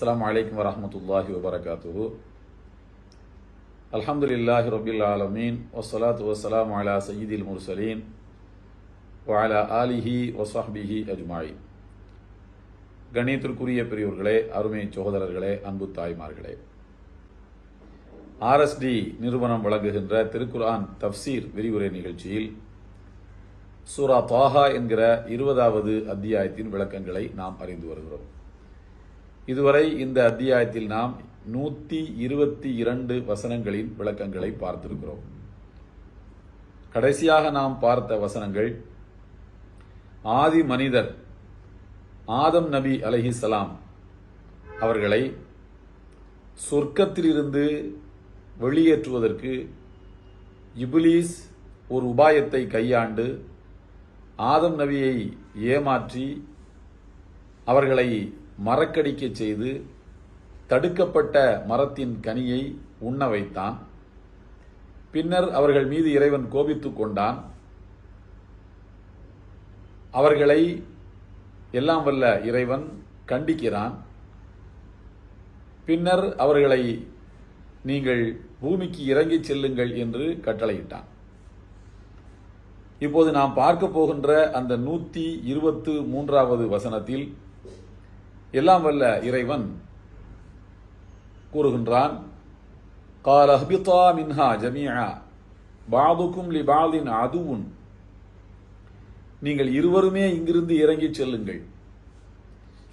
அஸ்லாம் வலைக்கம் வரமத்துல்லாஹி வபரகாத்து அலமதுல்லாஹி ரபில் ஆலமீன் வசலாத் வசலாம் அலா சயீதில் முர்சலீன் வாலா ஆலிஹி வசாஹிஹி அஜ்மாயி கணியத்திற்குரிய பெரியோர்களே அருமை சகோதரர்களே அன்பு தாய்மார்களே. ஆர்எஸ்டி நிறுவனம் வழங்குகின்ற திருக்குரான் தப்சீர் விரிவுரை நிகழ்ச்சியில் சூரா தாஹா என்கிற இருபதாவது அத்தியாயத்தின் விளக்கங்களை நாம் அறிந்து வருகிறோம். இதுவரை இந்த அத்தியாயத்தில் நாம் நூத்தி இருபத்தி இரண்டு வசனங்களின் விளக்கங்களை பார்த்திருக்கிறோம். கடைசியாக நாம் பார்த்த வசனங்கள் ஆதி மனிதர் ஆதம் நபி அலஹிசலாம் அவர்களை சொர்க்கத்திலிருந்து வெளியேற்றுவதற்கு இபிலீஸ் ஒரு உபாயத்தை கையாண்டு ஆதம் நபியை ஏமாற்றி அவர்களை மரக்கடிக்க செய்து தடுக்கப்பட்ட மரத்தின் கனியை உண்ண வைத்தான். பின்னர் அவர்கள் மீது இறைவன் கோபித்துக் கொண்டான். அவர்களை எல்லாம் வல்ல இறைவன் கண்டிக்கிறான். பின்னர் அவர்களை நீங்கள் பூமிக்கு இறங்கிச் செல்லுங்கள் என்று கட்டளையிட்டான். இப்போது நாம் பார்க்க போகின்ற அந்த நூத்தி இருபத்து மூன்றாவது வசனத்தில் எல்லாம் வல்ல இறைவன் கூறுகின்றான் قال اهبطا منها جميعا بعضكم لبعض عدو நீங்கள் இருவருமே இங்கிருந்து இறங்கிச் செல்லுங்கள்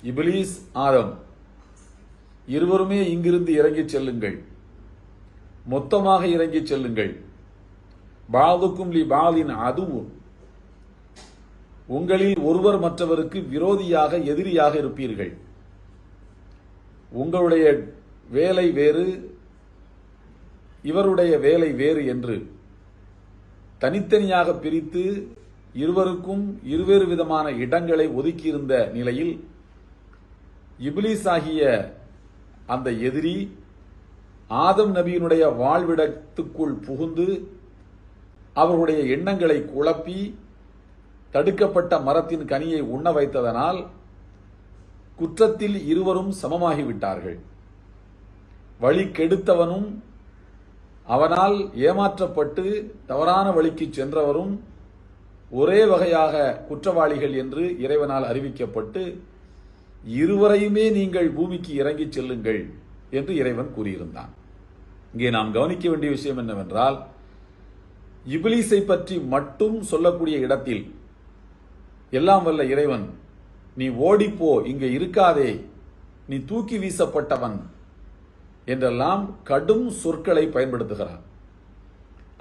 இபிலீஸ் ஆதம் இருவருமே இங்கிருந்து இறங்கிச் செல்லுங்கள் மொத்தமாக இறங்கிச் செல்லுங்கள் பாதுக்கும் லி பாலின் அதுவும் உங்களில் ஒருவர் மற்றவருக்கு விரோதியாக எதிரியாக இருப்பீர்கள் உங்களுடைய வேலை வேறு இவருடைய வேலை வேறு என்று தனித்தனியாக பிரித்து இருவருக்கும் இருவேறு விதமான இடங்களை ஒதுக்கியிருந்த நிலையில் இபிலிஸ் ஆகிய அந்த எதிரி ஆதம் நபியினுடைய வாழ்விடத்துக்குள் புகுந்து அவருடைய எண்ணங்களை குழப்பி தடுக்கப்பட்ட மரத்தின் கனியை உண்ண வைத்ததனால் குற்றத்தில் இருவரும் சமமாகிவிட்டார்கள். வழி கெடுத்தவனும் அவனால் ஏமாற்றப்பட்டு தவறான வழிக்கு சென்றவரும் ஒரே வகையாக குற்றவாளிகள் என்று இறைவனால் அறிவிக்கப்பட்டு இருவரையுமே நீங்கள் பூமிக்கு இறங்கிச் செல்லுங்கள் என்று இறைவன் கூறியிருந்தான். இங்கே நாம் கவனிக்க வேண்டிய விஷயம் என்னவென்றால் இபிலிஸை பற்றி மட்டும் சொல்லக்கூடிய இடத்தில் எல்லாம் வல்ல இறைவன் நீ ஓடிப்போ இங்கே இருக்காதே. நீ தூக்கி வீசப்பட்டவன் என்றெல்லாம் கடும் சொற்களை பயன்படுத்துகிறான்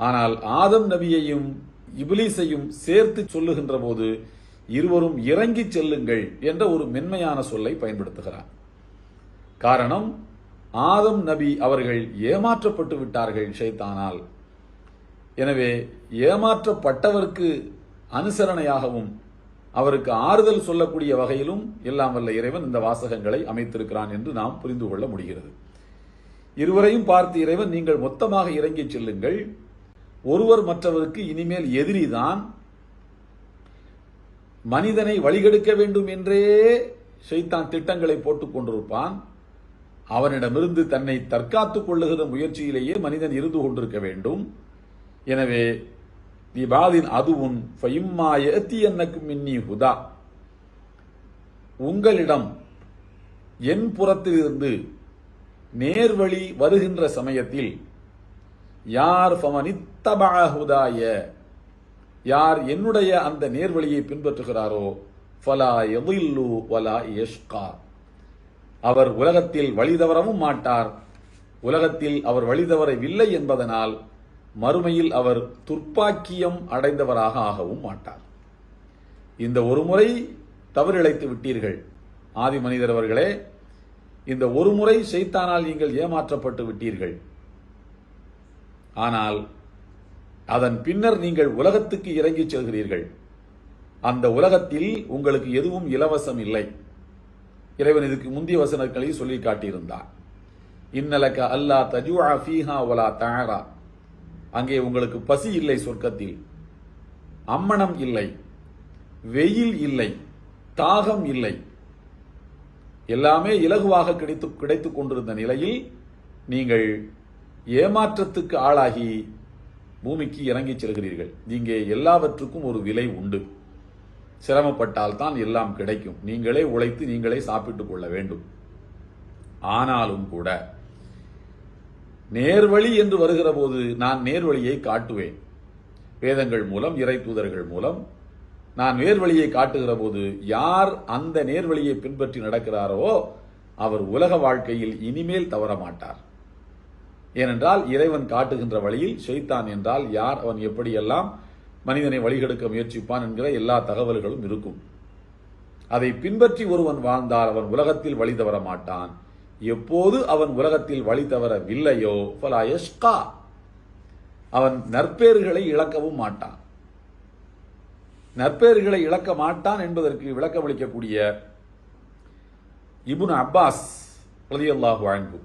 ஆனால் ஆதம் நபியையும் இபிலிசையும் சேர்த்து சொல்லுகின்ற போது இருவரும் இறங்கி செல்லுங்கள் என்ற ஒரு மென்மையான சொல்லை பயன்படுத்துகிறார். காரணம் ஆதம் நபி அவர்கள் ஏமாற்றப்பட்டு விட்டார்கள் ஷைத்தானால். எனவே ஏமாற்றப்பட்டவருக்கு அனுசரணையாகவும் அவருக்கு ஆறுதல் சொல்லக்கூடிய வகையிலும் எல்லாம் வல்ல இறைவன் இந்த வாசகங்களை அமைத்திருக்கிறான் என்று நாம் புரிந்து கொள்ள முடிகிறது. இருவரையும் பார்த்து இறைவன் நீங்கள் மொத்தமாக இறங்கிச் செல்லுங்கள். ஒருவர் மற்றவருக்கு இனிமேல் எதிரிதான். மனிதனை வழிகெடுக்க வேண்டும் என்றே செய்தான் திட்டங்களை போட்டுக் கொண்டிருப்பான். அவனிடமிருந்து தன்னை தற்காத்துக் கொள்ளுகிற முயற்சியிலேயே மனிதன் இருந்து கொண்டிருக்க வேண்டும். எனவே திபாதின் அதுவும் என்னக்கும் மின்னி ஹுதா. உங்களிடம் என் புறத்திலிருந்து நேர்வழி வருகின்ற சமயத்தில் யார் ஃபமனித்தபாஹுதாய யார் என்னுடைய அந்த நேர்வழியை பின்பற்றுகிறாரோ ஃபலா எதில்லு வலா யஷ்கா. அவர் உலகத்தில் வழி தவறவும் மாட்டார். உலகத்தில் அவர் வழி தவறவில்லை என்பதனால் மறுமையில் அவர் துர்ப்பாக்கியம் அடைந்தவராக ஆகவும் மாட்டார். இந்த ஒரு முறை தவறிழைத்து விட்டீர்கள் ஆதி மனிதர் அவர்களே. இந்த ஒரு முறை செய்தானால் நீங்கள் ஏமாற்றப்பட்டு விட்டீர்கள். ஆனால் அதன் பின்னர் நீங்கள் உலகத்துக்கு இறங்கிச் செல்கிறீர்கள். அந்த உலகத்தில் உங்களுக்கு எதுவும் இலவசம் இல்லை. இறைவன் இதுக்கு முந்தைய வசனங்களை சொல்லி காட்டியிருந்தார். இன்னலக்க அல்லா தஜுஆ ஃபீஹா ஒலா தாரா அங்கே உங்களுக்கு பசி இல்லை சொர்க்கத்தில். அம்மணம் இல்லை. வெயில் இல்லை. தாகம் இல்லை. எல்லாமே இலகுவாக கிடைத்து கிடைத்துக் கொண்டிருந்த நிலையில் நீங்கள் ஏமாற்றத்துக்கு ஆளாகி பூமிக்கு இறங்கிச் செல்கிறீர்கள். இங்கே எல்லாவற்றுக்கும் ஒரு விலை உண்டு. சிரமப்பட்டால் தான் எல்லாம் கிடைக்கும். நீங்களே உழைத்து நீங்களே சாப்பிட்டுக் கொள்ள வேண்டும். ஆனாலும் கூட நேர்வழி என்று வருகிற போது நான் நேர்வழியை காட்டுவேன். வேதங்கள் மூலம் இறை தூதர்கள் மூலம் நான் நேர்வழியை காட்டுகிற போது யார் அந்த நேர்வழியை பின்பற்றி நடக்கிறாரோ அவர் உலக வாழ்க்கையில் இனிமேல் தவற மாட்டார் ஏனென்றால் இறைவன் காட்டுகின்ற வழியில் செய்தான் என்றால் யார் அவன் எப்படியெல்லாம் மனிதனை வழிகெடுக்க முயற்சிப்பான் என்கிற எல்லா தகவல்களும் இருக்கும். அதை பின்பற்றி ஒருவன் வாழ்ந்தால் அவன் உலகத்தில் வழி தவற மாட்டான் எப்போது அவன் உலகத்தில் வழி தவறவில்லையோ ஃபலாயஷ்கா அவன் நற்பேறுகளை இழக்கவும் மாட்டான். நற்பேறுகளை இழக்க மாட்டான் என்பதற்கு விளக்கமளிக்கக்கூடிய இபுன் அப்பாஸ் ரலியல்லாஹு அன்ஹு.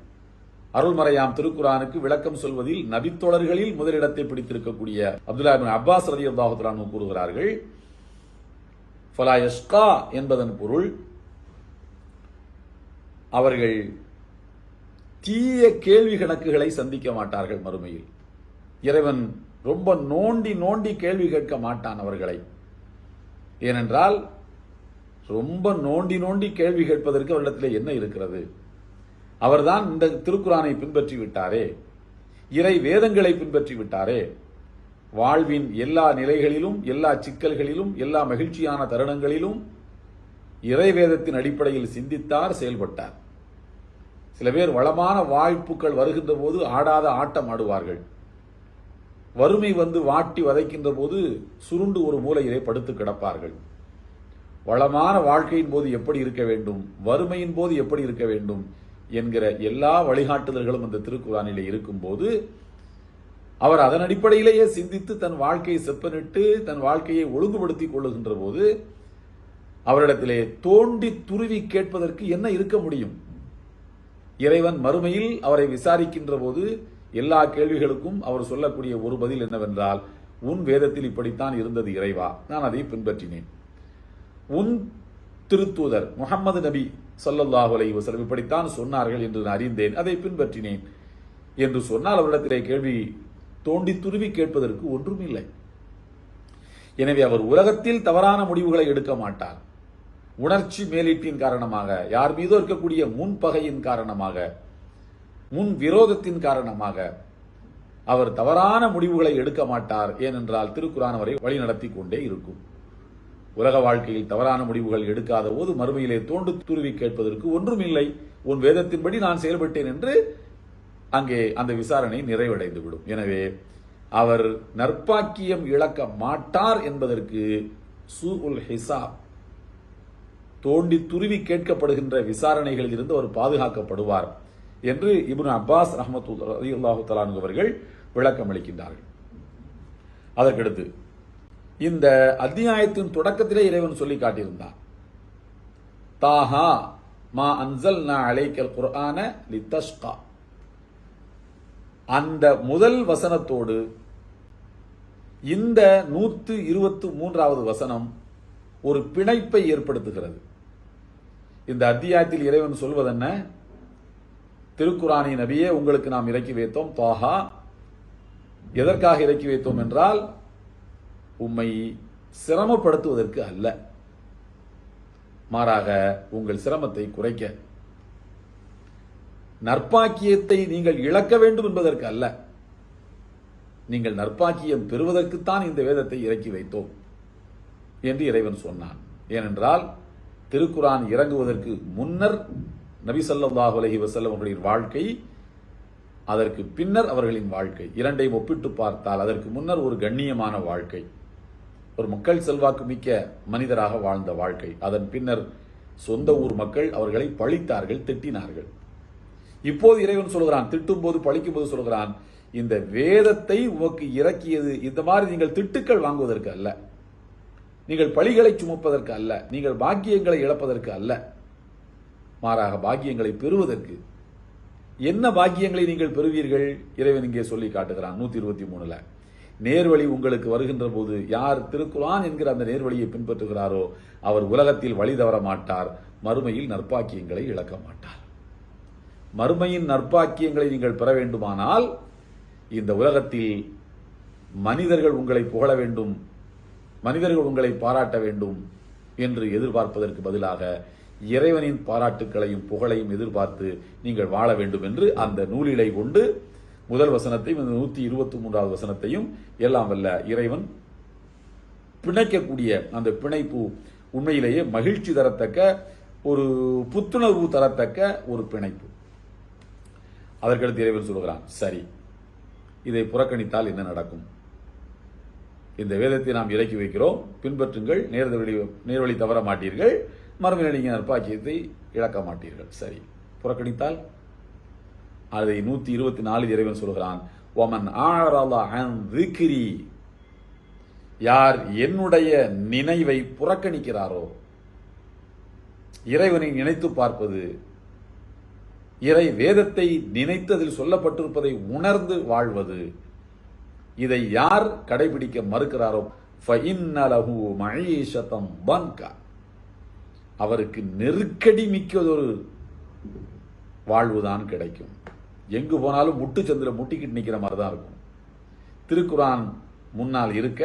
அருள்மறையாம் திருக்குரானுக்கு விளக்கம் சொல்வதில் நபித்தொடர்களில் முதலிடத்தை பிடித்திருக்கக்கூடிய அப்துல்லா இப்னு அப்பாஸ் ரதி அல்லாஹு கூறுகிறார்கள் ஃபலாயஷ்கா என்பதன் பொருள் அவர்கள் தீய கேள்வி கணக்குகளை சந்திக்க மாட்டார்கள் மறுமையில். இறைவன் ரொம்ப நோண்டி நோண்டி கேள்வி கேட்க மாட்டான் அவர்களை. ஏனென்றால் ரொம்ப நோண்டி நோண்டி கேள்வி கேட்பதற்கு அவரிடத்தில் என்ன இருக்கிறது? அவர்தான் இந்த திருக்குறானை பின்பற்றி விட்டாரே. இறை வேதங்களை பின்பற்றி விட்டாரே. வாழ்வின் எல்லா நிலைகளிலும் எல்லா சிக்கல்களிலும் எல்லா மகிழ்ச்சியான தருணங்களிலும் இறை வேதத்தின் அடிப்படையில் சிந்தித்தார் செயல்பட்டார். சில பேர் வளமான வாய்ப்புகள் வருகின்ற போது ஆடாத ஆட்டம் ஆடுவார்கள். வறுமை வந்து வாட்டி வதைக்கின்ற போது சுருண்டு ஒரு மூலையிலே படுத்து கிடப்பார்கள். வளமான வாழ்க்கையின் போது எப்படி இருக்க வேண்டும்? வறுமையின் போது எப்படி இருக்க வேண்டும்? என்கிற எல்லா வழிகாட்டுதல்களும் அந்த திருக்குறானிலே இருக்கும்போது அவர் அதன் அடிப்படையிலேயே சிந்தித்து தன் வாழ்க்கையை செப்பனிட்டு தன் வாழ்க்கையை ஒழுங்குபடுத்திக் கொள்ளுகின்ற போது அவரிடத்திலே தோண்டி துருவி கேட்பதற்கு என்ன இருக்க முடியும்? இறைவன் மறுமையில் அவரை விசாரிக்கின்ற போது எல்லா கேள்விகளுக்கும் அவர் சொல்லக்கூடிய ஒரு பதில் என்னவென்றால் உன் வேதத்தில் இப்படித்தான் இருந்தது இறைவா நான் அதை பின்பற்றினேன். உன் திருத்தூதர் முகமது நபி சொல்லல்லாஹு அலைஹி வசலம் இப்படித்தான் சொன்னார்கள் என்று நான் அறிந்தேன் அதை பின்பற்றினேன். என்று சொன்னால் அவரிடத்திலே கேள்வி தோண்டி துருவி கேட்பதற்கு ஒன்றும் இல்லை எனவே அவர் உலகத்தில் தவறான முடிவுகளை எடுக்க மாட்டார். உணர்ச்சி மேலீட்டின் காரணமாக யார் மீதோ இருக்கக்கூடிய முன்பகையின் காரணமாக முன் விரோதத்தின் காரணமாக அவர் தவறான முடிவுகளை எடுக்க மாட்டார். ஏனென்றால் திருக்குறான் வரை வழி நடத்தி கொண்டே இருக்கும். உலக வாழ்க்கையில் தவறான முடிவுகள் எடுக்காத போது மறுமையிலே தோண்டு துருவி கேட்பதற்கு ஒன்றும் இல்லை உன் வேதத்தின்படி நான் செயல்பட்டேன் என்று அங்கே அந்த விசாரணை நிறைவடைந்து விடும் எனவே அவர் நற்பாக்கியம் இழக்க மாட்டார் என்பதற்கு சூ உல் ஹிசாப் தோண்டி துருவி கேட்கப்படுகின்ற விசாரணைகளில் இருந்து அவர் பாதுகாக்கப்படுவார் என்று இபுன் அப்பாஸ் ரஹமத்து அல்லாஹு தலான் அவர்கள் விளக்கம் அளிக்கின்றார்கள். அதற்கடுத்து இந்த அத்தியாயத்தின் தொடக்கத்திலே இறைவன் சொல்லி காட்டியிருந்தார் தாஹா மா அன்சல் நா அலைக்கல் குர்ஆன லித்தஷ்கா. அந்த முதல் வசனத்தோடு இந்த நூற்று இருபத்து மூன்றாவது வசனம் ஒரு பிணைப்பை ஏற்படுத்துகிறது. இந்த அத்தியாயத்தில் இறைவன் சொல்வதென்ன? திருக்குறானி நபியே உங்களுக்கு நாம் இறக்கி வைத்தோம் தாஹா. எதற்காக இறக்கி வைத்தோம் என்றால் உம்மை சிரமப்படுத்துவதற்கு அல்ல. மாறாக உங்கள் சிரமத்தை குறைக்க. நற்பாக்கியத்தை நீங்கள் இழக்க வேண்டும் என்பதற்கு அல்ல. நீங்கள் நற்பாக்கியம் பெறுவதற்குத்தான் இந்த வேதத்தை இறக்கி வைத்தோம் என்று இறைவன் சொன்னான். ஏனென்றால் திருக்குரான் இறங்குவதற்கு முன்னர் நபி சல்லாஹ் அலஹி வசல்லம் அவர்களின் வாழ்க்கை அதற்கு பின்னர் அவர்களின் வாழ்க்கை. இரண்டையும் ஒப்பிட்டு பார்த்தால் அதற்கு முன்னர் ஒரு கண்ணியமான வாழ்க்கை ஒரு மக்கள் செல்வாக்கு மிக்க மனிதராக வாழ்ந்த வாழ்க்கை. அதன் பின்னர் சொந்த ஊர் மக்கள் அவர்களை பழித்தார்கள் திட்டினார்கள். இப்போது இறைவன் சொல்கிறான் திட்டும் போது பழிக்கும் போது சொல்கிறான் இந்த வேதத்தை உமக்கு இறக்கியது இந்த மாதிரி நீங்கள் திட்டுக்கள் வாங்குவதற்கு அல்ல. நீங்கள் பழிகளை சுமப்பதற்கு அல்ல நீங்கள் பாக்கியங்களை இழப்பதற்கு அல்ல. மாறாக பாக்கியங்களை பெறுவதற்கு என்ன பாக்கியங்களை நீங்கள் பெறுவீர்கள்? இறைவன் இங்கே சொல்லி காட்டுகிறான் நூத்தி இருபத்தி மூணுல நேர்வழி உங்களுக்கு வருகின்ற போது யார் திருக்குறான் என்கிற அந்த நேர்வழியை பின்பற்றுகிறாரோ அவர் உலகத்தில் வழி தவற மாட்டார் மறுமையில் நற்பாக்கியங்களை இழக்க மாட்டார். மறுமையின் நற்பாக்கியங்களை நீங்கள் பெற வேண்டுமானால் இந்த உலகத்தில் மனிதர்கள் உங்களை புகழ வேண்டும் மனிதர்கள் உங்களை பாராட்ட வேண்டும் என்று எதிர்பார்ப்பதற்கு பதிலாக இறைவனின் பாராட்டுக்களையும் புகழையும் எதிர்பார்த்து நீங்கள் வாழ வேண்டும் என்று அந்த நூலிலை கொண்டு முதல் வசனத்தையும் இந்த நூத்தி இருபத்தி மூன்றாவது வசனத்தையும் எல்லாம் வல்ல இறைவன் பிணைக்கக்கூடிய அந்த பிணைப்பு உண்மையிலேயே மகிழ்ச்சி தரத்தக்க ஒரு புத்துணர்வு தரத்தக்க ஒரு பிணைப்பு. அதற்கடுத்து இறைவன் சொல்கிறான் சரி இதை புறக்கணித்தால் என்ன நடக்கும்? இந்த வேதத்தை நாம் இறக்கி வைக்கிறோம். பின்பற்றுங்கள். நேர்வழி நேர்வழி தவற மாட்டீர்கள். மறுமையில் நீங்கள் நற்பாக்கியத்தை இழக்க மாட்டீர்கள். சரி. புறக்கணித்தால் அதை நூத்தி இருபத்தி நாலு இறைவன் சொல்கிறான். ஒமன் ஆழல திக்ரி. யார் என்னுடைய நினைவை புறக்கணிக்கிறாரோ இறைவனை நினைத்து பார்ப்பது இறை வேதத்தை நினைத்ததில் சொல்லப்பட்டிருப்பதை உணர்ந்து வாழ்வது இதை யார் கடைபிடிக்க மறுக்கிறாரோ ஃபஇன்னலஹு மஈஷதம் பன்கா. அவருக்கு நெருக்கடி மிக்கதொரு வாழ்வுதான் கிடைக்கும். எங்கு போனாலும் முட்டு சந்திர முட்டிக்கிட்டு நிற்கிற மாதிரி தான் இருக்கும். திருக்குரான் முன்னால் இருக்க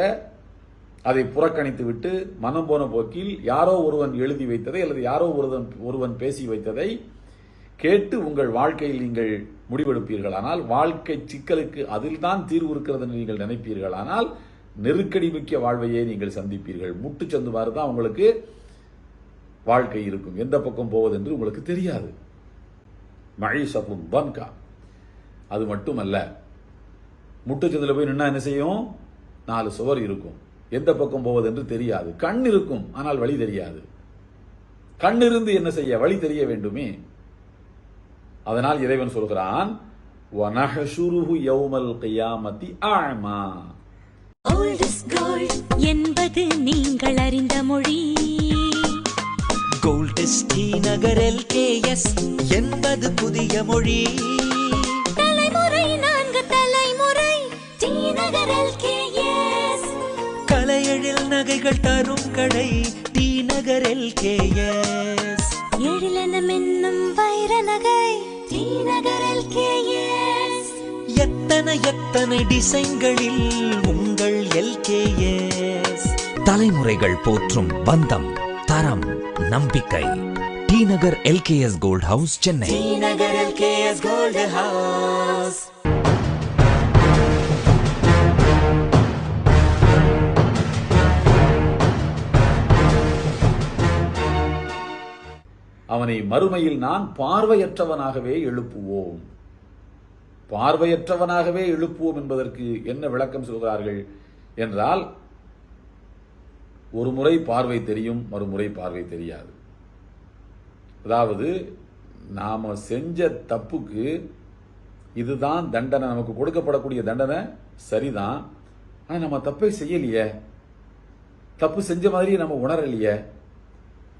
அதை புறக்கணித்து விட்டு மனம் போன போக்கில் யாரோ ஒருவன் எழுதி வைத்ததை அல்லது யாரோ ஒருவன் ஒருவன் பேசி வைத்ததை கேட்டு உங்கள் வாழ்க்கையில் நீங்கள் முடிவெடுப்பீர்களானால் வாழ்க்கை சிக்கலுக்கு அதில்தான் தீர்வு இருக்கிறது என்று நீங்கள் நினைப்பீர்களானால் நெருக்கடி மிக்க வாழ்வையே நீங்கள் சந்திப்பீர்கள். முட்டு மாதிரி தான் உங்களுக்கு வாழ்க்கை இருக்கும். எந்த பக்கம் போவது என்று உங்களுக்கு தெரியாது. மழை பன்கா அது மட்டுமல்ல முட்டுச்சந்தில் போய் நின்னா என்ன செய்யும்? நாலு சுவர் இருக்கும். எந்த பக்கம் போவது என்று தெரியாது. கண் இருக்கும் ஆனால் வழி தெரியாது. கண் இருந்து என்ன செய்ய? வழி தெரிய வேண்டுமே. அதனால் இறைவன் சொல்கிறான் வனஹசுருஹு யௌமல் கியாமதி ஆமா என்பது நீங்கள் அறிந்த மொழி. கோல்டிஸ் டி நகர் எல்கேஎஸ் என்பது புதிய மொழி. தலைமுறை நான்கு தலைமுறை டி நகர் எல்கேஎஸ் கலையெழில் நகைகள் தரும் கடை டி நகர் எல்கேஎஸ் எழிலனம் என்னும் வைர நகை எத்தனை எத்தனை டிசைன்களில் உங்கள் எல்கேஎஸ்? தலைமுறைகள் போற்றும் பந்தம் தரம் நம்பிக்கை. T Nagar LKS gold house Chennai. T Nagar LKS gold house அவனை மறுமையில் நான் பார்வையற்றவனாகவே எழுப்புவோம். பார்வையற்றவனாகவே எழுப்புவோம் என்பதற்கு என்ன விளக்கம் சொல்கிறார்கள் என்றால் ஒரு முறை பார்வை தெரியும் மறுமுறை பார்வை தெரியாது. அதாவது நாம் செஞ்ச தப்புக்கு இதுதான் தண்டனை நமக்கு கொடுக்கப்படக்கூடிய தண்டனை சரிதான். ஆனால் நம்ம தப்பை செய்யலையே. தப்பு செஞ்ச மாதிரி நம்ம உணரலையே.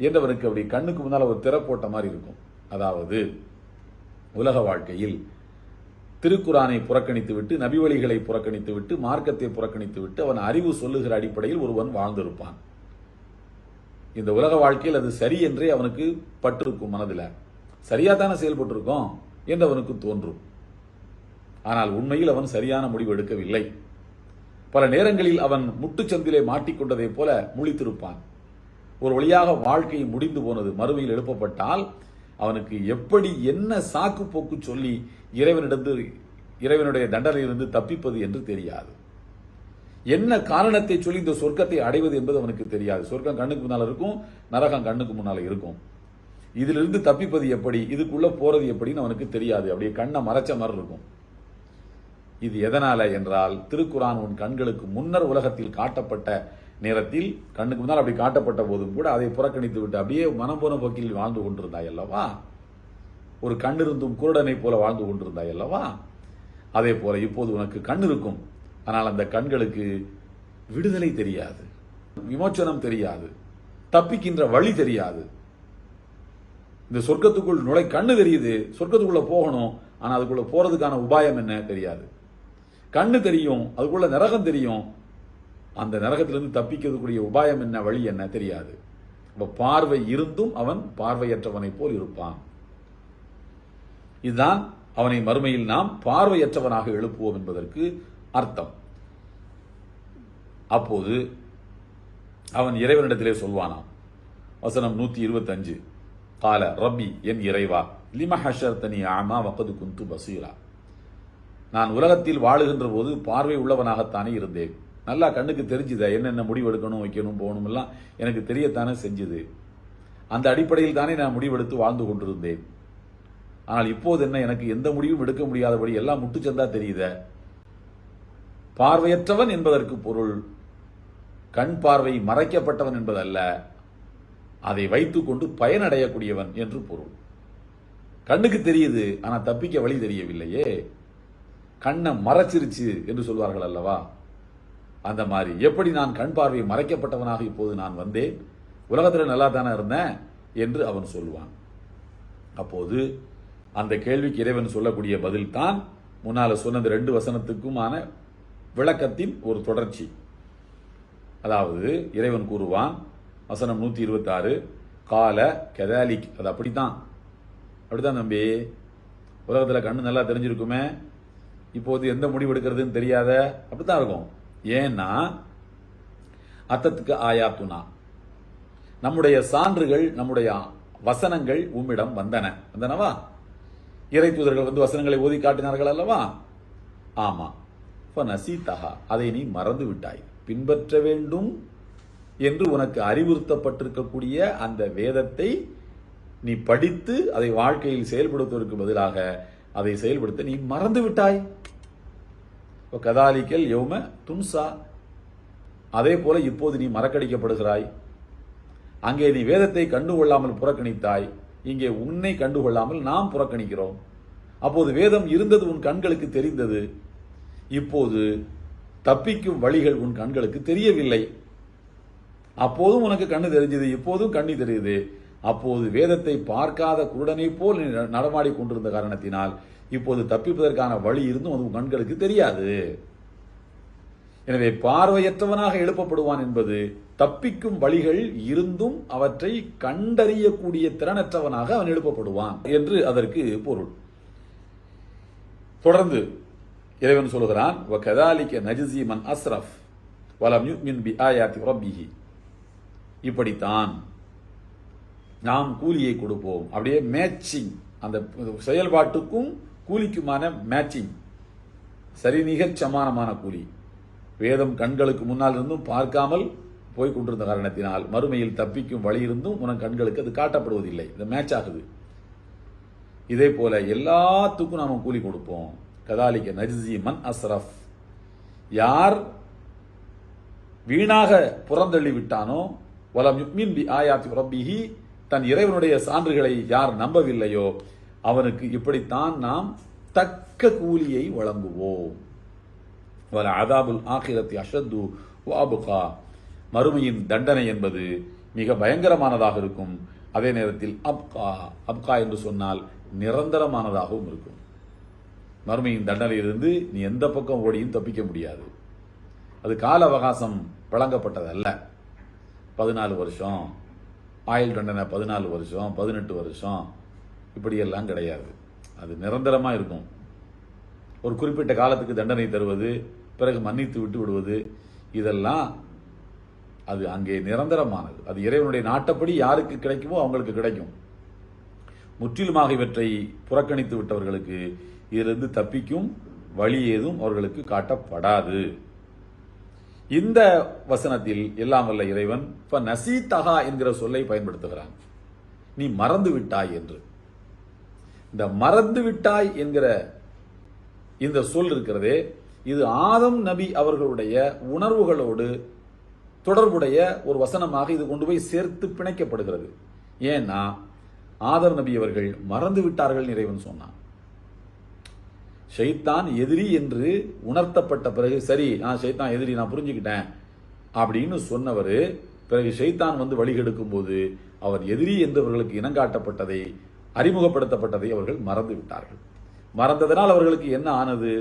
என்றவருக்கு அப்படி கண்ணுக்கு முன்னால் ஒரு திரை போட்ட மாதிரி இருக்கும். அதாவது உலக வாழ்க்கையில் திருக்குரானை புறக்கணித்து விட்டு நபி வழிகளை புறக்கணித்து விட்டு மார்க்கத்தை புறக்கணித்து விட்டு அவன் அறிவு சொல்லுகிற அடிப்படையில் ஒருவன் வாழ்ந்திருப்பான். இந்த உலக வாழ்க்கையில் அது சரி என்றே அவனுக்கு பட்டிருக்கும் மனதில். சரியா தானே செயல்பட்டிருக்கோம் என்று அவனுக்கு தோன்றும். ஆனால் உண்மையில் அவன் சரியான முடிவு எடுக்கவில்லை. பல நேரங்களில் அவன் முட்டுச்சந்திலே மாட்டிக்கொண்டதைப் போல முழித்திருப்பான். ஒரு வழியாக வாழ்க்கை முடிந்து போனது மறுமையில் எழுப்பப்பட்டால் அவனுக்கு எப்படி என்ன சாக்கு போக்கு சொல்லி இறைவனிடந்து இறைவனுடைய தண்டனையிலிருந்து தப்பிப்பது என்று தெரியாது. என்ன காரணத்தை சொல்லி இந்த சொர்க்கத்தை அடைவது என்பது அவனுக்கு தெரியாது. சொர்க்கம் கண்ணுக்கு முன்னால் இருக்கும் நரகம் கண்ணுக்கு முன்னால் இருக்கும். இதிலிருந்து தப்பிப்பது எப்படி இதுக்குள்ள போறது எப்படின்னு அவனுக்கு தெரியாது. அப்படியே கண்ணை மறைச்ச மாதிரி இருக்கும். இது எதனால என்றால் திருக்குரான் உன் கண்களுக்கு முன்னர் உலகத்தில் காட்டப்பட்ட நேரத்தில் கண்ணுக்கு முன்னால் அப்படி காட்டப்பட்ட போதும் கூட அதை புறக்கணித்து விட்டு அப்படியே மனம் போன போக்கில் வாழ்ந்து கொண்டிருந்தாய் அல்லவா? ஒரு கண் இருந்தும் குருடனை போல வாழ்ந்து கொண்டிருந்தாய் அல்லவா? அதே போல இப்போது உனக்கு கண் இருக்கும். ஆனால் அந்த கண்களுக்கு விடுதலை தெரியாது. விமோச்சனம் தெரியாது. தப்பிக்கின்ற வழி தெரியாது. இந்த சொர்க்கத்துக்குள் நுழை கண்ணு தெரியுது. சொர்க்கத்துக்குள்ள போகணும். ஆனால் அதுக்குள்ள போறதுக்கான உபாயம் என்ன தெரியாது. கண்ணு தெரியும். அதுக்குள்ள நரகம் தெரியும். அந்த நரகத்திலிருந்து தப்பிக்கிறதுக்குரிய உபாயம் என்ன வழி என்ன தெரியாது. அப்ப பார்வை இருந்தும் அவன் பார்வையற்றவனைப் போல் இருப்பான். இதுதான் அவனை மறுமையில் நாம் பார்வையற்றவனாக எழுப்புவோம் என்பதற்கு அர்த்தம். அப்போது அவன் இறைவனிடத்திலே சொல்வானாம். வசனம் நூத்தி இருபத்தஞ்சு. கால ரப்பி என் இறைவா லிம தனி ஆமா வக்கது குந்து பசீரா. நான் உலகத்தில் வாழுகின்ற போது பார்வை உள்ளவனாகத்தானே இருந்தேன். நல்லா கண்ணுக்கு தெரிஞ்சுதா? என்னென்ன முடிவு எடுக்கணும் வைக்கணும் போகணும் எல்லாம் எனக்கு தெரியத்தானே செஞ்சுது. அந்த அடிப்படையில் தானே நான் முடிவெடுத்து வாழ்ந்து கொண்டிருந்தேன். ஆனால் இப்போது என்ன? எனக்கு எந்த முடிவும் எடுக்க முடியாதபடி எல்லாம் முட்டுச்சந்தா தெரியுத? பார்வையற்றவன் என்பதற்கு பொருள். கண் பார்வை மறைக்கப்பட்டவன் என்பதல்ல. அதை வைத்துக்கொண்டு பயனடையக்கூடியவன் என்று பொருள். கண்ணுக்கு தெரியுது ஆனால் தப்பிக்க வழி தெரியவில்லையே. கண்ணை மறைச்சிருச்சு என்று சொல்வார்கள் அல்லவா? அந்த மாதிரி. எப்படி நான் கண் பார்வை மறைக்கப்பட்டவனாக இப்போது நான் வந்தேன்? உலகத்தில் நல்லா தானே இருந்தேன் என்று அவன் சொல்வான். அப்போது அந்த கேள்விக்கு இறைவன் சொல்லக்கூடிய பதில் தான் முன்னால் சொன்னது ரெண்டு வசனத்துக்குமான விளக்கத்தின் ஒரு தொடர்ச்சி. அதாவது இறைவன் கூறுவான் வசனம் நூத்தி இருபத்தி ஆறு கால கெதாலிக் அது அப்படித்தான். அப்படித்தான் தம்பி. உலகத்தில் கண்ணு நல்லா தெரிஞ்சிருக்குமே? இப்போது எந்த முடிவு எடுக்கிறதுன்னு தெரியாத? அப்படித்தான் இருக்கும். ஏன்னா அத்தத்துக்கு ஆயாத்துனா. நம்முடைய சான்றுகள் நம்முடைய வசனங்கள் உம்மிடம் வந்தன. வந்தனவா? இறை தூதர்கள் வந்து வசனங்களை ஓதி காட்டினார்கள் அல்லவா? ஆமா. நசீத்தகா அதை நீ மறந்து விட்டாய். பின்பற்ற வேண்டும் என்று உனக்கு அறிவுறுத்தப்பட்டிருக்கக்கூடிய அந்த வேதத்தை நீ படித்து அதை வாழ்க்கையில் செயல்படுத்துவதற்கு பதிலாக அதை செயல்படுத்த நீ மறந்து விட்டாய். இப்போ கதாலிக்கல் யௌம துன்சா அதே போல இப்போது நீ மறக்கடிக்கப்படுகிறாய். அங்கே நீ வேதத்தை கண்டுகொள்ளாமல் புறக்கணித்தாய். இங்கே உன்னை கண்டுகொள்ளாமல் நாம் புறக்கணிக்கிறோம். அப்போது வேதம் இருந்தது உன் கண்களுக்கு தெரிந்தது. இப்போது தப்பிக்கும் வழிகள் உன் கண்களுக்கு தெரியவில்லை. அப்போதும் உனக்கு கண்ணு தெரிஞ்சது இப்போதும் கண்ணி தெரியுது. அப்போது வேதத்தை பார்க்காத குருடனை போல் நடமாடி கொண்டிருந்த காரணத்தினால் இப்போது தப்பிப்பதற்கான வழி இருந்தும் அது உன் கண்களுக்கு தெரியாது. எனவே பார்வையற்றவனாக எழுப்பப்படுவான் என்பது தப்பிக்கும் வழிகள் இருந்தும் அவற்றை கண்டறியக்கூடிய திறனற்றவனாக அவன் எழுப்பப்படுவான் என்று அதற்கு பொருள். தொடர்ந்து இறைவன் சொல்கிறான் வகதாலிக நஜ்ஸி மன் அஸ்ரஃப் வலம் யுமின் பி ஆயாத்தி ரப்பிஹி. இப்படித்தான் நாம் கூலியை கொடுப்போம். அப்படியே மேட்சிங் அந்த செயல்பாட்டுக்கும் கூலிக்குமான மேட்சிங் சரிநிகர் சமானமான கூலி. வேதம் கண்களுக்கு முன்னால் இருந்தும் பார்க்காமல் போய் கொண்டிருந்த காரணத்தினால் மறுமையில் தப்பிக்கும் வழி இருந்தும் உனக்கு கண்களுக்கு அது காட்டப்படுவதில்லை. இது மேட்ச் ஆகுது. இதே போல எல்லாத்துக்கும் நாம் கூலி கொடுப்போம். கதாலிக்க நஜ்ஸி மன் அஸ்ரஃப். யார் வீணாக புறந்தள்ளி விட்டானோ வலம் யுக்மின் பி ஆயாத்தி ரப்பிஹி தன் இறைவனுடைய சான்றுகளை யார் நம்பவில்லையோ அவனுக்கு இப்படித்தான் நாம் தக்க கூலியை வழங்குவோம். வல அதாபுல் ஆகிரத்தி அஷத்து வாபுகா மறுமையின் தண்டனை என்பது மிக பயங்கரமானதாக இருக்கும். அதே நேரத்தில் அப்கா. அப்கா என்று சொன்னால் நிரந்தரமானதாகவும் இருக்கும். மறுமையின் தண்டனையிலிருந்து நீ எந்த பக்கம் ஓடியும் தப்பிக்க முடியாது. அது கால அவகாசம் வழங்கப்பட்டதல்ல. பதினாலு வருஷம். ஆயுள் தண்டனை பதினாலு வருஷம் பதினெட்டு வருஷம். இப்படியெல்லாம் கிடையாது. அது நிரந்தரமாக இருக்கும். ஒரு குறிப்பிட்ட காலத்துக்கு தண்டனை தருவது பிறகு மன்னித்து விட்டு விடுவது இதெல்லாம் அது அங்கே நிரந்தரமானது. அது இறைவனுடைய நாட்டப்படி யாருக்கு கிடைக்குமோ அவங்களுக்கு கிடைக்கும். முற்றிலுமாக இவற்றை புறக்கணித்து விட்டவர்களுக்கு இதிலிருந்து தப்பிக்கும் வழி ஏதும் அவர்களுக்கு காட்டப்படாது. இந்த வசனத்தில் எல்லாம் வல்ல இறைவன் இப்ப நசீத்தகா என்கிற சொல்லை பயன்படுத்துகிறான். நீ மறந்து விட்டாய் என்று. இந்த மறந்து விட்டாய் என்கிற இந்த சொல் இருக்கிறதே இது ஆதம் நபி அவர்களுடைய உணர்வுகளோடு தொடர்புடைய ஒரு வசனமாக இது கொண்டு போய் சேர்த்து பிணைக்கப்படுகிறது. ஏன்னா ஆதர் நபி அவர்கள் மறந்து விட்டார்கள் இறைவன் சொன்னான். ஷைத்தான் எதிரி என்று உணர்த்தப்பட்ட பிறகு சரி நான் ஷைத்தான் எதிரி நான் புரிஞ்சுக்கிட்டேன் அப்படின்னு சொன்னவர் பிறகு ஷைத்தான் வந்து வழிகெடுக்கும் போது அவர் எதிரி என்றவர்களுக்கு இனங்காட்டப்பட்டதை அறிமுகப்படுத்தப்பட்டதை அவர்கள் மறந்து விட்டார்கள் மறந்ததனால் அவர்களுக்கு என்ன ஆனது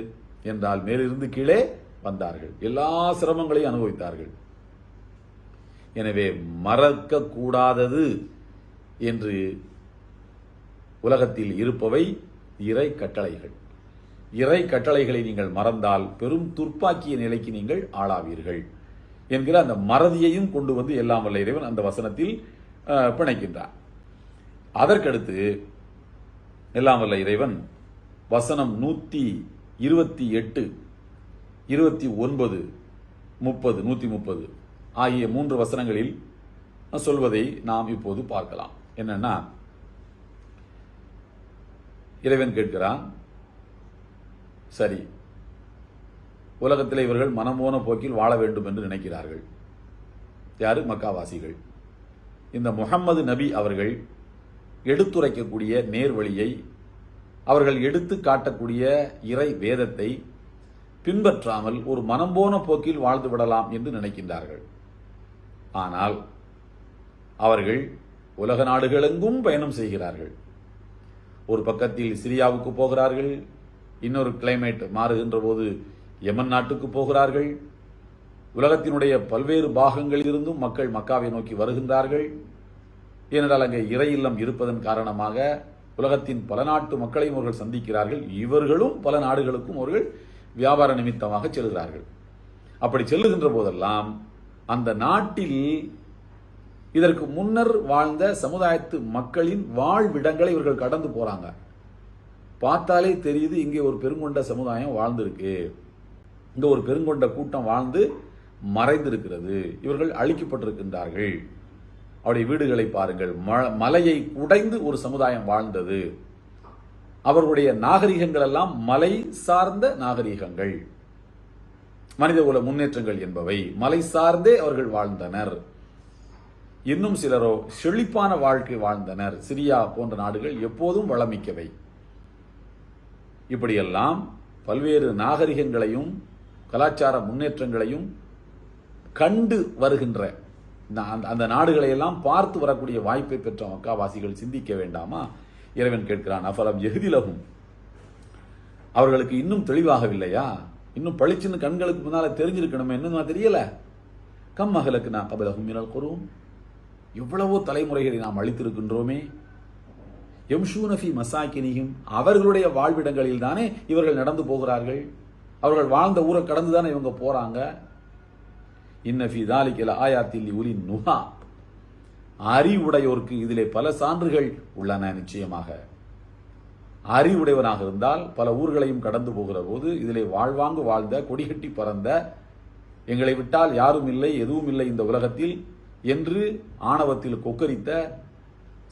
என்றால் மேலிருந்து கீழே வந்தார்கள். எல்லா சிரமங்களையும் அனுபவித்தார்கள். எனவே மறக்க கூடாதது என்று உலகத்தில் இருப்பவை இறை கட்டளைகள். இறை கட்டளைகளை நீங்கள் மறந்தால் பெரும் துர்ப்பாக்கிய நிலைக்கு நீங்கள் ஆளாவீர்கள் என்கிற அந்த மறதியையும் கொண்டு வந்து எல்லாம் வல்ல இறைவன் அந்த வசனத்தில் பிணைக்கின்றார் அதற்கடுத்து எல்லாம் வல்ல இறைவன் வசனம் நூற்றி இருபத்தி எட்டு இருபத்தி ஒன்பது முப்பது நூற்றி முப்பது ஆகிய மூன்று வசனங்களில் சொல்வதை நாம் இப்போது பார்க்கலாம். என்னன்னா இறைவன் கேட்கிறான் சரி உலகத்தில் இவர்கள் மனமோன போக்கில் வாழ வேண்டும் என்று நினைக்கிறார்கள். யாரு? மக்காவாசிகள். இந்த முகம்மது நபி அவர்கள் எடுத்துரைக்கக்கூடிய நேர்வழியை அவர்கள் எடுத்து காட்டக்கூடிய இறை வேதத்தை பின்பற்றாமல் ஒரு மனம் போன போக்கில் வாழ்ந்து விடலாம் என்று நினைக்கின்றார்கள். ஆனால் அவர்கள் உலக நாடுகளெங்கும் பயணம் செய்கிறார்கள். ஒரு பக்கத்தில் சிரியாவுக்கு போகிறார்கள் இன்னொரு கிளைமேட் மாறுகின்ற போது யமன் நாட்டுக்கு போகிறார்கள். உலகத்தினுடைய பல்வேறு பாகங்களிலிருந்தும் மக்கள் மக்காவை நோக்கி வருகின்றார்கள். ஏனென்றால் அங்கே இறை இல்லம் இருப்பதன் காரணமாக உலகத்தின் பல நாட்டு மக்களையும் அவர்கள் சந்திக்கிறார்கள். இவர்களும் பல நாடுகளுக்கும் அவர்கள் வியாபார நிமித்தமாக செல்கிறார்கள். அப்படி செல்லுகின்ற போதெல்லாம் அந்த நாட்டில் இதற்கு முன்னர் வாழ்ந்த சமுதாயத்து மக்களின் வாழ்விடங்களை இவர்கள் கடந்து போறாங்க. பார்த்தாலே தெரியுது இங்கே ஒரு பெருங்கொண்ட சமுதாயம் வாழ்ந்திருக்கு. இங்கே ஒரு பெருங்கொண்ட கூட்டம் வாழ்ந்து மறைந்திருக்கிறது. இவர்கள் அழிக்கப்பட்டிருக்கின்றார்கள். அவருடைய வீடுகளை பாருங்கள். ம- மலையை உடைந்து ஒரு சமுதாயம் வாழ்ந்தது. அவர்களுடைய நாகரிகங்கள் எல்லாம் மலை சார்ந்த நாகரிகங்கள். மனித உல முன்னேற்றங்கள் என்பவை. மலை சார்ந்தே அவர்கள் வாழ்ந்தனர். இன்னும் சிலரோ செழிப்பான வாழ்க்கை வாழ்ந்தனர். சிரியா போன்ற நாடுகள் எப்போதும் வளமிக்கவை. இப்படியெல்லாம் பல்வேறு நாகரிகங்களையும் கலாச்சார முன்னேற்றங்களையும் கண்டு வருகின்ற அந்த- அந்த நாடுகளை எல்லாம் பார்த்து வரக்கூடிய வாய்ப்பை பெற்ற மக்காவாசிகள் சிந்திக்க வேண்டாமா? இறைவன் கேட்கிறான் அஃபலம் எகுதிலகும் அவர்களுக்கு இன்னும் தெளிவாகவில்லையா? இன்னும் பளிச்சுன்னு கண்களுக்கு முன்னால் தெரிஞ்சிருக்கணுமே இன்னும் தெரியல? கம் மகளுக்கு நான் கபலகும் மினல் கூறும் எவ்வளவோ தலைமுறைகளை நாம் அளித்திருக்கின்றோமே எம்ஷூனஃபி மசாக்கினியும் அவர்களுடைய வாழ்விடங்களில் தானே இவர்கள் நடந்து போகிறார்கள். அவர்கள் வாழ்ந்த ஊரை கடந்து தானே இவங்க போகிறாங்க இன்னஃபி தாலிக்கல ஆயாத்தில் உலி நுஹா. அறிவுடையோருக்கு இதிலே பல சான்றுகள் உள்ளன நிச்சயமாக. அறிவுடையவனாக இருந்தால் பல ஊர்களையும் கடந்து போகிற போது இதிலே வாழ்வாங்கு வாழ்ந்த கொடிகட்டி பறந்த எங்களை விட்டால் யாரும் இல்லை எதுவும் இல்லை இந்த உலகத்தில் என்று ஆணவத்தில் கொக்கரித்த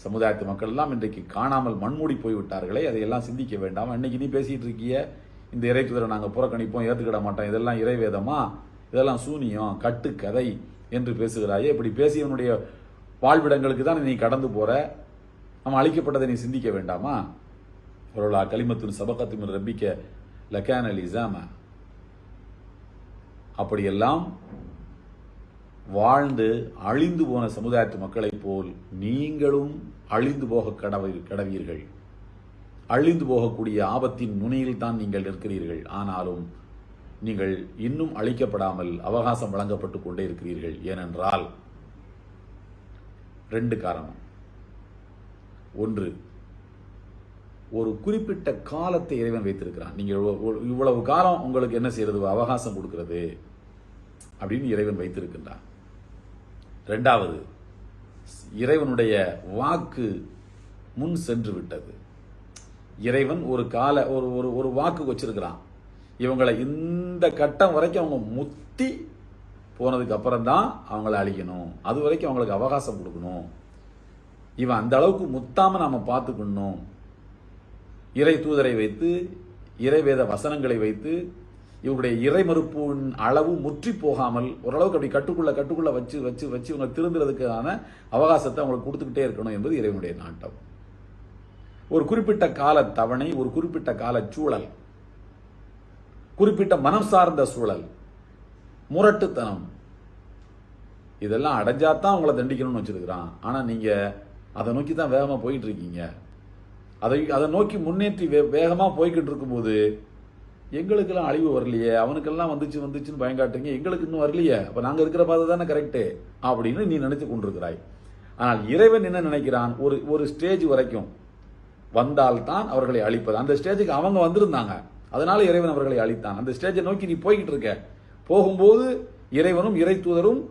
சமுதாயத்து மக்கள் எல்லாம் இன்றைக்கு காணாமல் மண்மூடி போய்விட்டார்களே அதையெல்லாம் சிந்திக்க வேண்டாம். அன்னைக்கு நீ பேசிட்டு இருக்கிய இந்த இறை நாங்கள் புறக்கணிப்போம் ஏற்றுக்கிட மாட்டோம் இதெல்லாம் இறைவேதமா? இதெல்லாம் சூனியம் கட்டுக்கதை என்று பேசுகிறாயே. இப்படி பேசியவனுடைய வாழ்விடங்களுக்கு தான் நீ கடந்து போற. நம்ம அழிக்கப்பட்டதை நீ சிந்திக்க வேண்டாமா? அவர்களா களிமத்தின் சபகத்தின் ரப்பிக்க லக்கான் அப்படியெல்லாம் வாழ்ந்து அழிந்து போன சமுதாயத்து மக்களைப் போல் நீங்களும் அழிந்து போக கடவை கடவீர்கள். அழிந்து போகக்கூடிய ஆபத்தின் நுனியில் தான் நீங்கள் இருக்கிறீர்கள் ஆனாலும் நீங்கள் இன்னும் அழிக்கப்படாமல் அவகாசம் வழங்கப்பட்டுக் கொண்டே இருக்கிறீர்கள். ஏனென்றால் ரெண்டு காரணம். ஒன்று ஒரு குறிப்பிட்ட காலத்தை இறைவன் வைத்திருக்கிறான். நீங்கள் இவ்வளவு- காலம் உங்களுக்கு என்ன செய்யறது அவகாசம் கொடுக்கிறது அப்படின்னு இறைவன் வைத்திருக்கின்றான். ரெண்டாவது இறைவனுடைய வாக்கு முன் சென்று விட்டது. இறைவன் ஒரு கால ஒரு ஒரு ஒரு வாக்கு வச்சிருக்கிறான். இவங்களை இந்த கட்டம் வரைக்கும் அவங்க முத்தி போனதுக்கு அப்புறம் தான் அவங்கள அழிக்கணும். அது வரைக்கும் அவங்களுக்கு அவகாசம் கொடுக்கணும். இவன் அந்த அளவுக்கு முத்தாம நாம பார்த்துக்கணும். இறை தூதரை வைத்து இறைவேத வசனங்களை வைத்து இவருடைய இறை மறுப்பின் அளவு முற்றி போகாமல் ஓரளவுக்கு அப்படி கட்டுக்குள்ள கட்டுக்குள்ள வச்சு வச்சு வச்சு இவங்க திருந்துறதுக்கான அவகாசத்தை அவங்களுக்கு கொடுத்துக்கிட்டே இருக்கணும் என்பது இறைவனுடைய நாட்டம். ஒரு குறிப்பிட்ட கால தவணை ஒரு குறிப்பிட்ட கால சூழல். குறிப்பிட்ட மனம் சார்ந்த சூழல். முரட்டுத்தனம். இதெல்லாம் அடைஞ்சாதான் உங்களை தண்டிக்கணும்னு வச்சிருக்கிறான். ஆனால் நீங்கள் அதை நோக்கி தான் வேகமாக போயிட்டு இருக்கீங்க அதை அதை நோக்கி முன்னேற்றி வே- வேகமாக போய்கிட்டு இருக்கும்போது எங்களுக்கெல்லாம் அழிவு வரலையே. அவனுக்கெல்லாம் வந்துச்சு வந்துச்சுன்னு பயங்காட்டுறீங்க எங்களுக்கு இன்னும் வரலையே. அப்போ நாங்கள் இருக்கிற பாதை தானே கரெக்டு அப்படின்னு நீ நினச்சி கொண்டிருக்கிறாய். ஆனால் இறைவன் என்ன நினைக்கிறான்? ஒரு ஒரு ஸ்டேஜ் வரைக்கும் வந்தால்தான் அவர்களை அழிப்பது. அந்த ஸ்டேஜுக்கு அவங்க வந்திருந்தாங்க. அதனால இறைவன் அவர்களை அழித்தான். அந்த ஸ்டேஜை நோக்கி நீ போய்கிட்டு இருக்க. போகும்போது இறைவனும் இறை தூதரும்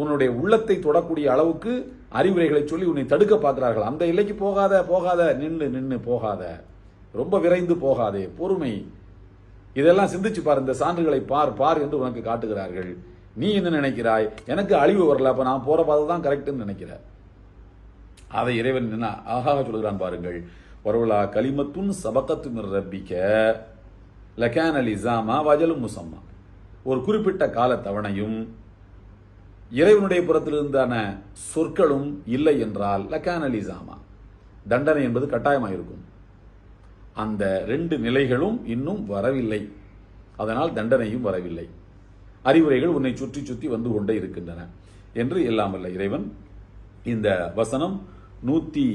உன்னுடைய உள்ளத்தை தொடக்கூடிய அளவுக்கு அறிவுரைகளை சொல்லி உன்னை தடுக்க பார்க்கிறார்கள். அந்த எல்லைக்கு போகாத போகாத நின்று நின்று போகாத. ரொம்ப விரைந்து போகாதே. பொறுமை. இதெல்லாம் சிந்திச்சு பார். இந்த சான்றுகளை பார் பார் என்று உனக்கு காட்டுகிறார்கள். நீ என்ன நினைக்கிறாய்? எனக்கு அழிவு வரல. அப்ப நான் போற பாதை தான் கரெக்டுன்னு நினைக்கிற அதை இறைவன் என்ன அழகாக சொல்கிறான் பாருங்கள். வரவுலா கலிமத்துன் சபக்கத்து மிர் ரப்பிக்க லக்கான அலி வஜலும் முசம்மா. ஒரு குறிப்பிட்ட கால தவணையும் இறைவனுடைய புறத்திலிருந்தான சொற்களும் இல்லை என்றால் லகான் அலி தண்டனை என்பது கட்டாயமாக இருக்கும் அந்த ரெண்டு நிலைகளும் இன்னும் வரவில்லை. அதனால் தண்டனையும் வரவில்லை. அறிவுரைகள் உன்னை சுற்றி சுற்றி வந்து கொண்டே இருக்கின்றன. என்று எல்லாம் வல்ல இறைவன் இந்த வசனம் நூற்றி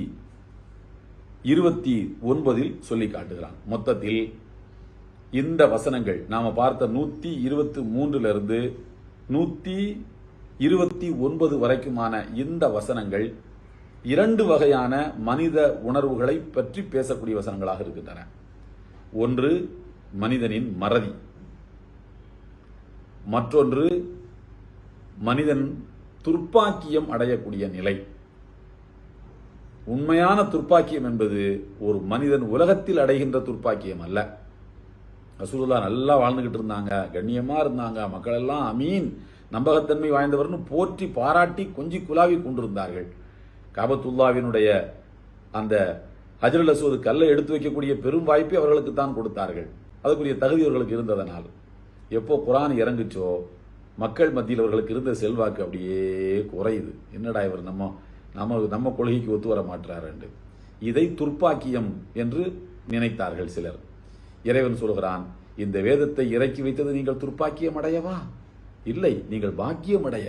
இருபத்தி ஒன்பதில் சொல்லி காட்டுகிறான் மொத்தத்தில் இந்த வசனங்கள் நாம் பார்த்த நூத்தி இருபத்தி மூன்றுல இருந்து நூத்தி இருபத்தி ஒன்பது வரைக்குமான இந்த வசனங்கள் இரண்டு வகையான மனித உணர்வுகளை பற்றி பேசக்கூடிய வசனங்களாக இருக்கின்றன. ஒன்று மனிதனின் மறதி. மற்றொன்று மனிதன் துர்ப்பாக்கியம் அடையக்கூடிய நிலை. உண்மையான துர்ப்பாக்கியம் என்பது ஒரு மனிதன் உலகத்தில் அடைகின்ற துர்ப்பாக்கியம் அல்ல. ரசூலுல்லா நல்லா வாழ்ந்துகிட்டு இருந்தாங்க கண்ணியமாக இருந்தாங்க மக்கள் எல்லாம் அமீன் நம்பகத்தன்மை வாய்ந்தவர்னு போற்றி பாராட்டி கொஞ்சி குலாவி கொண்டிருந்தார்கள். காபத்துல்லாவினுடைய அந்த ஹஜ்ரல் அசோது கல்லை எடுத்து வைக்கக்கூடிய பெரும் வாய்ப்பை அவர்களுக்கு தான் கொடுத்தார்கள். அதுக்குரிய தகுதி அவர்களுக்கு இருந்ததனால். எப்போ குரான் இறங்குச்சோ மக்கள் மத்தியில் அவர்களுக்கு இருந்த செல்வாக்கு அப்படியே குறையுது. என்னடா இவர் நம்ம நம்ம நம்ம கொள்கைக்கு ஒத்து வர மாட்டார் இதை துர்ப்பாக்கியம் என்று நினைத்தார்கள் சிலர். இறைவன் சொல்கிறான் இந்த வேதத்தை இறக்கி வைத்தது நீங்கள் துர்ப்பாக்கியம் அடையவா? இல்லை நீங்கள் பாக்கியம் அடைய.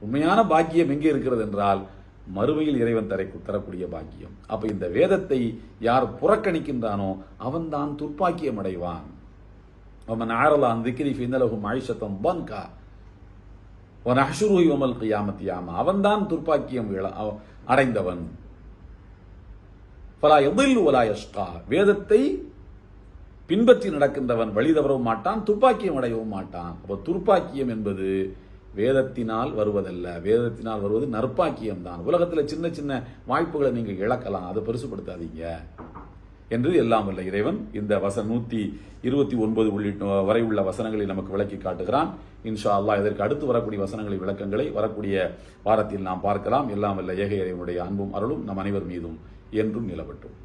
உண்மையான பாக்கியம் எங்கே இருக்கிறது என்றால் மறுமையில் இறைவன் தரை தரக்கூடிய பாக்கியம். அப்ப இந்த வேதத்தை யார் புறக்கணிக்கின்றானோ அவன்தான் துர்ப்பாக்கியம் அடைவான். அவன் ஆரலான் திக்ரி ஃபின்னலகும் ஆயிஷத்தம் பன்கா ஒன் அஷுரு யோமல் கியாமத் யாமா அவன்தான் துர்ப்பாக்கியம் இழ- அடைந்தவன். பலா எதில் ஒலா யஷ்கா வேதத்தை பின்பற்றி நடக்கின்றவன் வழி தவறவும் மாட்டான் துப்பாக்கியம் அடையவும் மாட்டான். அப்போ துர்ப்பாக்கியம் என்பது வேதத்தினால் வருவதல்ல. வேதத்தினால் வருவது நற்பாக்கியம் தான் உலகத்தில் சின்ன சின்ன வாய்ப்புகளை நீங்கள் இழக்கலாம். அதை பெருசுபடுத்தாதீங்க என்று எல்லாம் அல்ல இறைவன் இந்த வச நூத்தி இருபத்தி ஒன்பது உள்ளிட்ட வரை உள்ள வசனங்களை நமக்கு விளக்கி காட்டுகிறான். இன்ஷா அல்லாஹ் இதற்கு அடுத்து வரக்கூடிய வசனங்களின் விளக்கங்களை வரக்கூடிய வாரத்தில் நாம் பார்க்கலாம். எல்லாம் அல்ல ஏக இறைவனுடைய அன்பும் அருளும் நம் அனைவர் மீதும் என்றும் நிலவட்டும்.